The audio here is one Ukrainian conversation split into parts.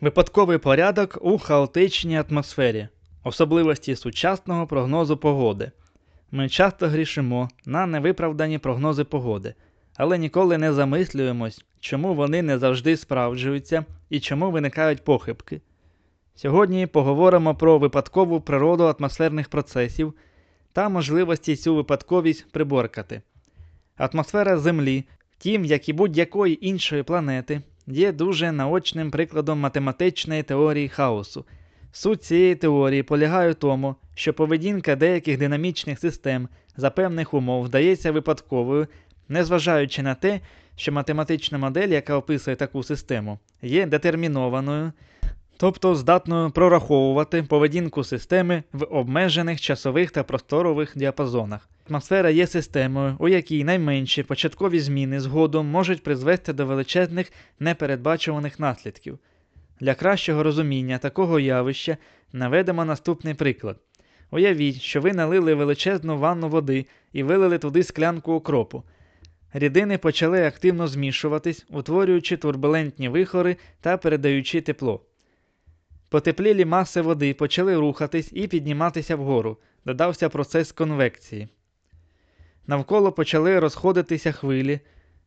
Випадковий порядок у хаотичній атмосфері. Особливості сучасного прогнозу погоди. Ми часто грішимо на невиправдані прогнози погоди, але ніколи не замислюємось, чому вони не завжди справджуються і чому виникають похибки. Сьогодні поговоримо про випадкову природу атмосферних процесів та можливості цю випадковість приборкати. Атмосфера Землі, втім, як і будь-якої іншої планети, є дуже наочним прикладом математичної теорії хаосу. Суть цієї теорії полягає в тому, що поведінка деяких динамічних систем за певних умов вдається випадковою, незважаючи на те, що математична модель, яка описує таку систему, є детермінованою, тобто здатною прораховувати поведінку системи в обмежених часових та просторових діапазонах. Атмосфера є системою, у якій найменші початкові зміни згодом можуть призвести до величезних непередбачуваних наслідків. Для кращого розуміння такого явища наведемо наступний приклад. Уявіть, що ви налили величезну ванну води і вилили туди склянку окропу. Рідини почали активно змішуватись, утворюючи турбулентні вихори та передаючи тепло. Потеплілі маси води почали рухатись і підніматися вгору, додався процес конвекції. Навколо почали розходитися хвилі,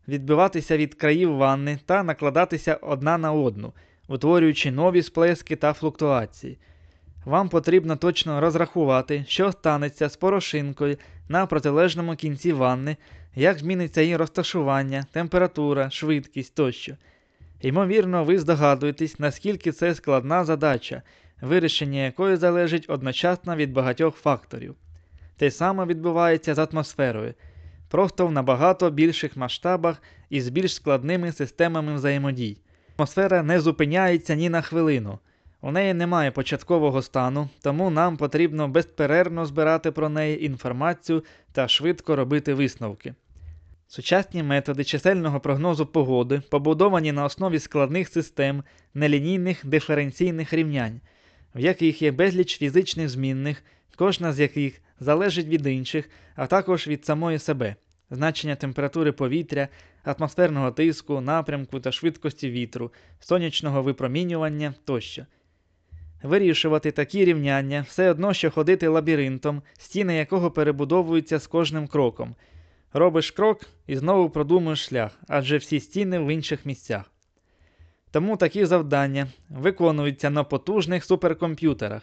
відбиватися від країв ванни та накладатися одна на одну, утворюючи нові сплески та флуктуації. Вам потрібно точно розрахувати, що станеться з порошинкою на протилежному кінці ванни, як зміниться її розташування, температура, швидкість тощо. Ймовірно, ви здогадуєтесь, наскільки це складна задача, вирішення якої залежить одночасно від багатьох факторів. Те саме відбувається з атмосферою, просто в набагато більших масштабах і з більш складними системами взаємодій. Атмосфера не зупиняється ні на хвилину. У неї немає початкового стану, тому нам потрібно безперервно збирати про неї інформацію та швидко робити висновки. Сучасні методи чисельного прогнозу погоди побудовані на основі складних систем нелінійних диференційних рівнянь, в яких є безліч фізичних змінних, кожна з яких залежить від інших, а також від самої себе, значення температури повітря, атмосферного тиску, напрямку та швидкості вітру, сонячного випромінювання тощо. Вирішувати такі рівняння все одно, що ходити лабіринтом, стіни якого перебудовуються з кожним кроком. Робиш крок і знову продумуєш шлях, адже всі стіни в інших місцях. Тому такі завдання виконуються на потужних суперкомп'ютерах,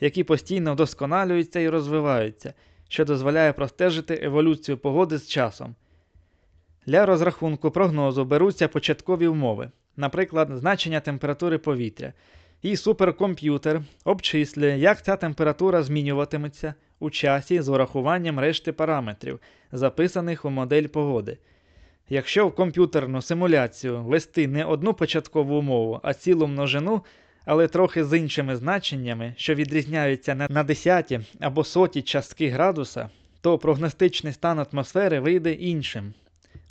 які постійно вдосконалюються і розвиваються, що дозволяє простежити еволюцію погоди з часом. Для розрахунку прогнозу беруться початкові умови, наприклад, значення температури повітря, і суперкомп'ютер обчислює, як ця температура змінюватиметься у часі з урахуванням решти параметрів, записаних у модель погоди. Якщо в комп'ютерну симуляцію ввести не одну початкову умову, а цілу множину, але трохи з іншими значеннями, що відрізняються на десяті або соті частки градуса, то прогностичний стан атмосфери вийде іншим.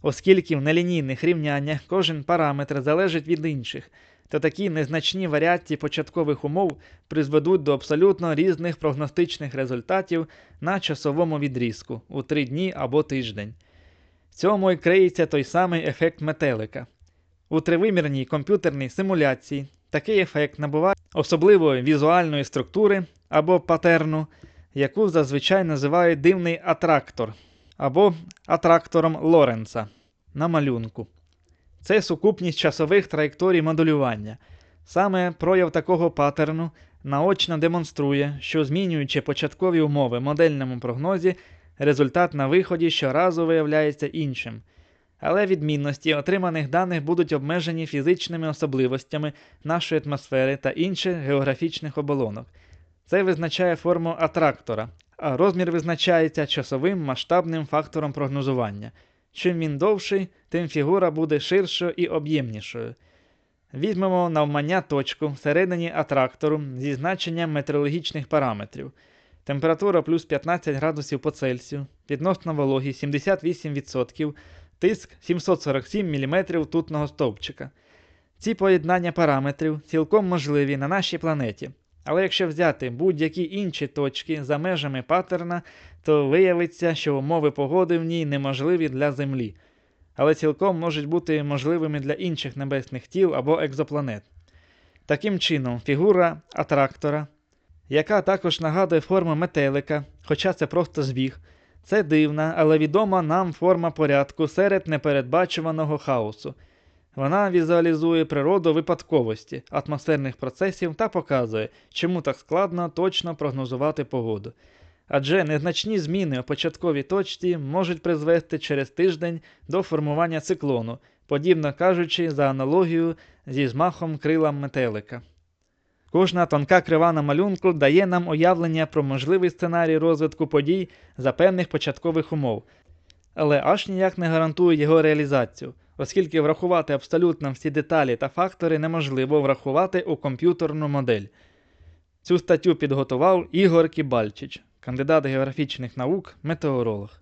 Оскільки в нелінійних рівняннях кожен параметр залежить від інших, то такі незначні варіації початкових умов призведуть до абсолютно різних прогностичних результатів на часовому відрізку у 3 дні або тиждень. В цьому і криється той самий ефект метелика. У тривимірній комп'ютерній симуляції такий ефект набуває особливої візуальної структури або патерну, яку зазвичай називають дивний атрактор або атрактором Лоренца на малюнку. Це сукупність часових траєкторій моделювання. Саме прояв такого паттерну наочно демонструє, що змінюючи початкові умови в модельному прогнозі, результат на виході щоразу виявляється іншим. Але відмінності отриманих даних будуть обмежені фізичними особливостями нашої атмосфери та інших географічних оболонок. Це визначає форму атрактора, а розмір визначається часовим масштабним фактором прогнозування. Чим він довший, тим фігура буде ширшою і об'ємнішою. Візьмемо навмання точку всередині атрактору зі значенням метеорологічних параметрів. Температура плюс 15 градусів по Цельсію, відносна вологість 78%, тиск 747 мм тутного стовпчика. Ці поєднання параметрів цілком можливі на нашій планеті. Але якщо взяти будь-які інші точки за межами паттерна, то виявиться, що умови погоди в ній неможливі для Землі, але цілком можуть бути можливими для інших небесних тіл або екзопланет. Таким чином, фігура атрактора, яка також нагадує форму метелика, хоча це просто збіг, це дивна, але відома нам форма порядку серед непередбачуваного хаосу. Вона візуалізує природу випадковості, атмосферних процесів та показує, чому так складно точно прогнозувати погоду. Адже незначні зміни у початковій точці можуть призвести через тиждень до формування циклону, подібно кажучи, за аналогію зі змахом крила метелика. Кожна тонка крива на малюнку дає нам уявлення про можливий сценарій розвитку подій за певних початкових умов, але аж ніяк не гарантує його реалізацію, оскільки врахувати абсолютно всі деталі та фактори неможливо врахувати у комп'ютерну модель. Цю статтю підготував Ігор Кібальчич, кандидат географічних наук, метеоролог.